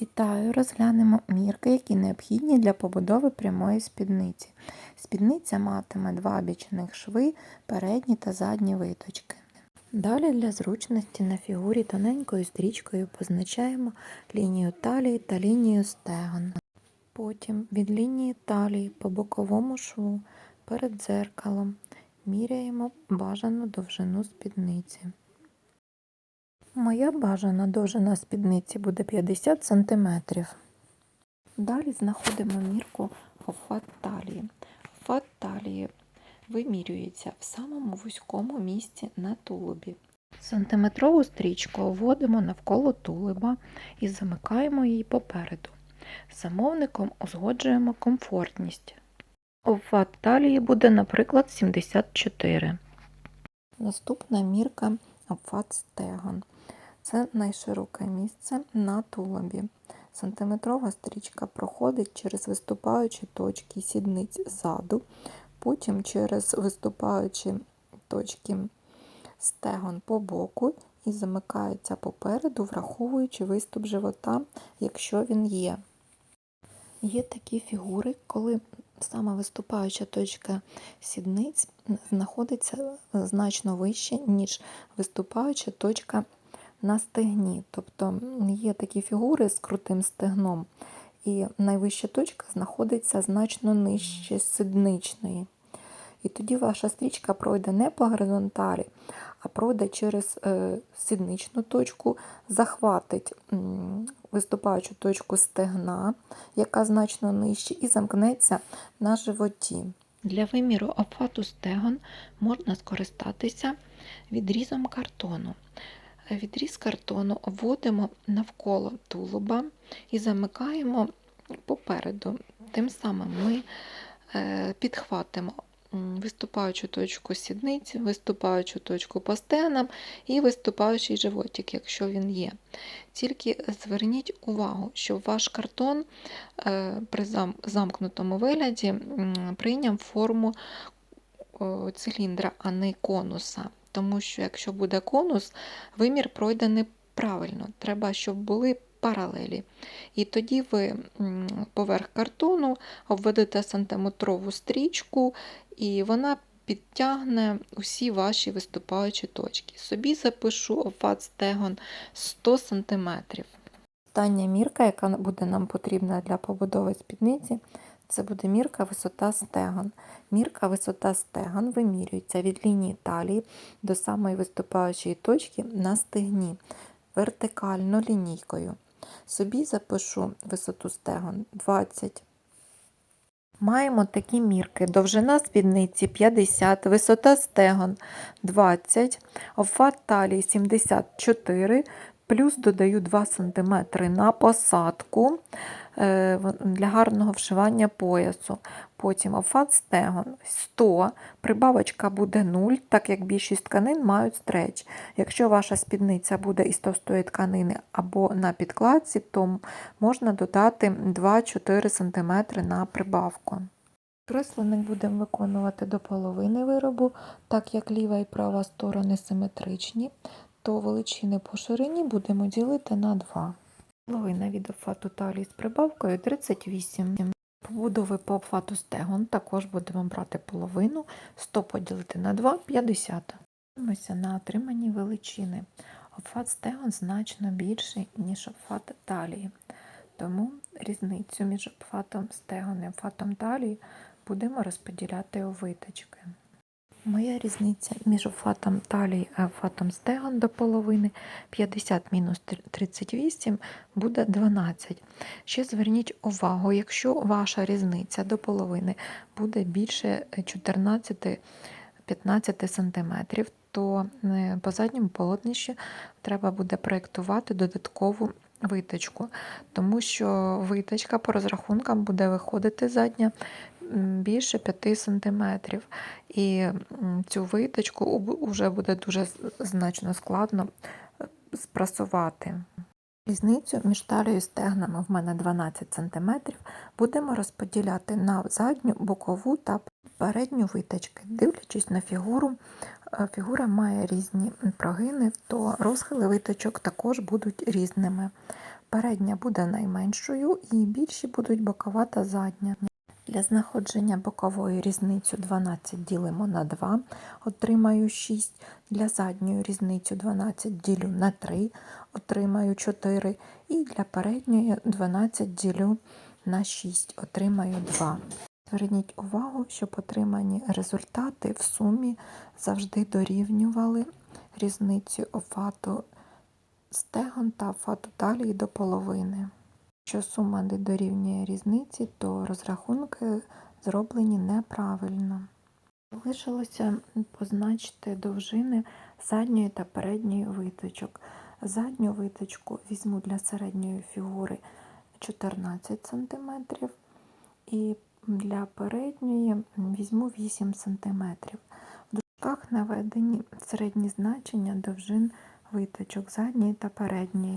Вітаю! Розглянемо мірки, які необхідні для побудови прямої спідниці. Спідниця матиме два бічних шви, передні та задні виточки. Далі для зручності на фігурі тоненькою стрічкою позначаємо лінію талії та лінію стегон. Потім від лінії талії по боковому шву перед дзеркалом міряємо бажану довжину спідниці. Моя бажана довжина спідниці буде 50 см. Далі знаходимо мірку офат талії. Офат талії вимірюється в самому вузькому місці на тулубі. Сантиметрову стрічку вводимо навколо тулуба і замикаємо її попереду. Замовником узгоджуємо комфортність. Офат талії буде, наприклад, 74. Наступна мірка обхват стегон. Це найшироке місце на тулубі. Сантиметрова стрічка проходить через виступаючі точки сідниць ззаду, потім через виступаючі точки стегон по боку і замикається попереду, враховуючи виступ живота, якщо він є. Є такі фігури, коли саме виступаюча точка сідниць знаходиться значно вище, ніж виступаюча точка на стегні. Тобто є такі фігури з крутим стегном, і найвища точка знаходиться значно нижче сідничної. І тоді ваша стрічка пройде не по горизонталі, а пройде через е, сідничну точку, захватить виступаючу точку стегна, яка значно нижче, і замкнеться на животі. Для виміру обхвату стегон можна скористатися відрізом картону. Відріз картону вводимо навколо тулуба і замикаємо попереду. Тим самим ми е, підхватимо виступаючу точку сідниці, виступаючу точку по стегнам і виступаючий животик, якщо він є. Тільки зверніть увагу, що ваш картон е, при замкнутому вигляді прийняв форму циліндра, а не конуса. Тому що, якщо буде конус, вимір пройде неправильно. Треба, щоб були паралелі. І тоді ви поверх картону обведете сантиметрову стрічку, і вона підтягне усі ваші виступаючі точки. Собі запишу обват стегон 100 см. Остання мірка, яка буде нам потрібна для побудови спідниці, це буде мірка висота стегон. Мірка висота стегон вимірюється від лінії талії до самої виступаючої точки на стегні вертикально лінійкою. Собі запишу висоту стегон 20. Маємо такі мірки. Довжина спідниці 50, висота стегон 20, обфат талії 74, плюс додаю 2 см на посадку. Е, для гарного вшивання поясу. Потім офат стегон 100, прибавочка буде 0, так як більшість тканин мають стреч. Якщо ваша спідниця буде із товстої тканини або на підкладці, то можна додати 2-4 см на прибавку. Кресленик будемо виконувати до половини виробу, так як ліва і права сторони симетричні, то величини по ширині будемо ділити на 2. Половина від обхвату талії з прибавкою 38. Побудови по обхвату стегон також будемо брати половину, 100 поділити на 2 50. Дивимося на отримані величини. Обхват стегон значно більший, ніж обхват талії. Тому різницю між обхватом стегон і обхватом талії будемо розподіляти у виточки. Моя різниця між офатом талії і офатом стегон до половини 50 мінус 38 буде 12. Ще зверніть увагу, якщо ваша різниця до половини буде більше 14-15 см, то е, по задньому полотнищі треба буде проєктувати додаткову виточку, тому що виточка по розрахункам буде виходити задня більше 5 см. І цю виточку вже буде дуже значно складно е, спрасувати. Різницю між талією стегнами в мене 12 см, будемо розподіляти на задню, бокову та передню виточки. Дивлячись на фігуру, е, фігура має різні прогини, то розхили виточок також будуть різними. Передня буде найменшою і більші будуть бокова та задня. Для знаходження бокової різницю 12 ділимо на 2, отримаю 6. Для задньої різницю 12 ділю на 3, отримаю 4. І для передньої 12 ділю на 6, отримаю 2. Зверніть увагу, щоб отримані результати в сумі завжди дорівнювали різницю офату стегон та офату талії до половини. Якщо сума не дорівнює різниці, то розрахунки зроблені неправильно. Залишилося позначити довжини задньої та передньої виточок. Задню виточку візьму для середньої фігури 14 см і для передньої візьму 8 см. В дужках наведені середні значення довжин виточок задньої та передньої.